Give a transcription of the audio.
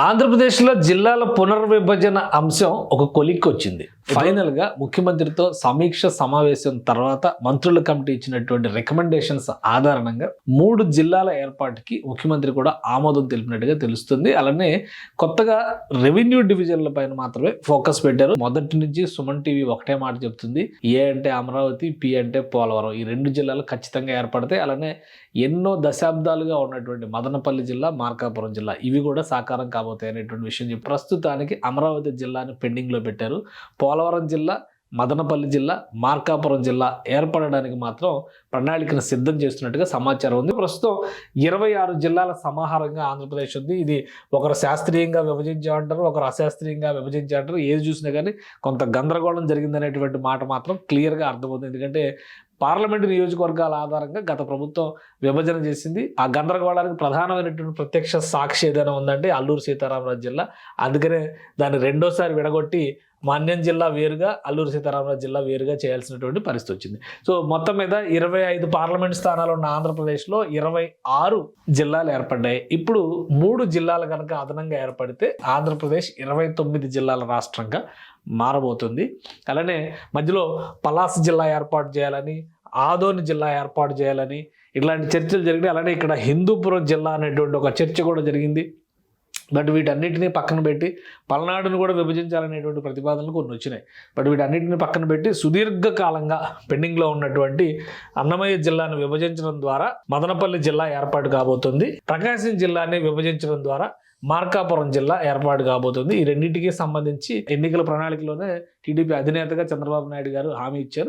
ఆంధ్రప్రదేశ్లో జిల్లాల పునర్విభజన అంశం ఒక కొలిక్కి వచ్చింది ఫైనల్గా ముఖ్యమంత్రితో సమీక్ష సమావేశం తర్వాత మంత్రుల కమిటీ ఇచ్చినటువంటి రికమెండేషన్స్ ఆధారంగా మూడు జిల్లాల ఏర్పాటుకి ముఖ్యమంత్రి కూడా ఆమోదం తెలిపినట్టుగా తెలుస్తుంది. అలానే కొత్తగా రెవెన్యూ డివిజన్ల పైన మాత్రమే ఫోకస్ పెట్టారు. మొదటి నుంచి సుమన్ టీవీ ఒకటే మాట చెప్తుంది. ఏ అంటే అమరావతి పి అంటే పోలవరం. ఈ రెండు జిల్లాలు ఖచ్చితంగా ఏర్పడతాయి. అలానే ఎన్నో దశాబ్దాలుగా ఉన్నటువంటి మదనపల్లి జిల్లా మార్కాపురం జిల్లా ఇవి కూడా సాకారం రాబోతాయి అనేటువంటి విషయం చెప్పి ప్రస్తుతానికి అమరావతి జిల్లాని పెండింగ్లో పెట్టారు. పోలవరం జిల్లా మదనపల్లి జిల్లా మార్కాపురం జిల్లా ఏర్పడడానికి మాత్రం ప్రణాళికను సిద్ధం చేస్తున్నట్టుగా సమాచారం ఉంది. ప్రస్తుతం ఇరవై ఆరు జిల్లాల సమాహారంగా ఆంధ్రప్రదేశ్ ఉంది. ఇది ఒకరు శాస్త్రీయంగా విభజించామంటారు ఒకరు అశాస్త్రీయంగా విభజించామంటారు ఏది చూసినా కానీ కొంత గందరగోళం జరిగిందనేటువంటి మాట మాత్రం క్లియర్గా అర్థమవుతుంది. ఎందుకంటే పార్లమెంటు నియోజకవర్గాల ఆధారంగా గత ప్రభుత్వం విభజన చేసింది. ఆ గందరగోళానికి ప్రధానమైనటువంటి ప్రత్యక్ష సాక్షి ఏదైనా ఉందంటే అల్లూరు సీతారామరాజు జిల్లా. అందుకనే దాన్ని రెండోసారి విడగొట్టి మాన్యం జిల్లా వేరుగా అల్లూరు సీతారామరాజు జిల్లా వేరుగా చేయాల్సినటువంటి పరిస్థితి వచ్చింది. సో మొత్తం మీద ఇరవై ఐదు పార్లమెంట్ స్థానాలు ఉన్న ఆంధ్రప్రదేశ్లో ఇరవై ఆరు జిల్లాలు ఏర్పడ్డాయి. ఇప్పుడు మూడు జిల్లాలు కనుక అదనంగా ఏర్పడితే ఆంధ్రప్రదేశ్ ఇరవై తొమ్మిది జిల్లాల రాష్ట్రంగా మారబోతుంది. అలానే మధ్యలో పలాస్ జిల్లా ఏర్పాటు చేయాలని ఆదోని జిల్లా ఏర్పాటు చేయాలని ఇట్లాంటి చర్చలు జరిగినాయి. అలానే ఇక్కడ హిందూపురం జిల్లా అనేటువంటి ఒక చర్చ కూడా జరిగింది. బట్ వీటన్నిటిని పక్కన పెట్టి పల్నాడును కూడా విభజించాలనేటువంటి ప్రతిపాదనలు కొన్ని వచ్చినాయి. బట్ వీటన్నిటిని పక్కన పెట్టి సుదీర్ఘకాలంగా పెండింగ్లో ఉన్నటువంటి అన్నమయ్య జిల్లాను విభజించడం ద్వారా మదనపల్లి జిల్లా ఏర్పాటు కాబోతుంది. ప్రకాశం జిల్లాని విభజించడం ద్వారా మార్కాపురం జిల్లా ఏర్పాటు కాబోతుంది. ఈ రెండింటికి సంబంధించి ఎన్నికల ప్రణాళికలోనే టీడీపీ అధినేతగా చంద్రబాబు నాయుడు గారు హామీ ఇచ్చారు.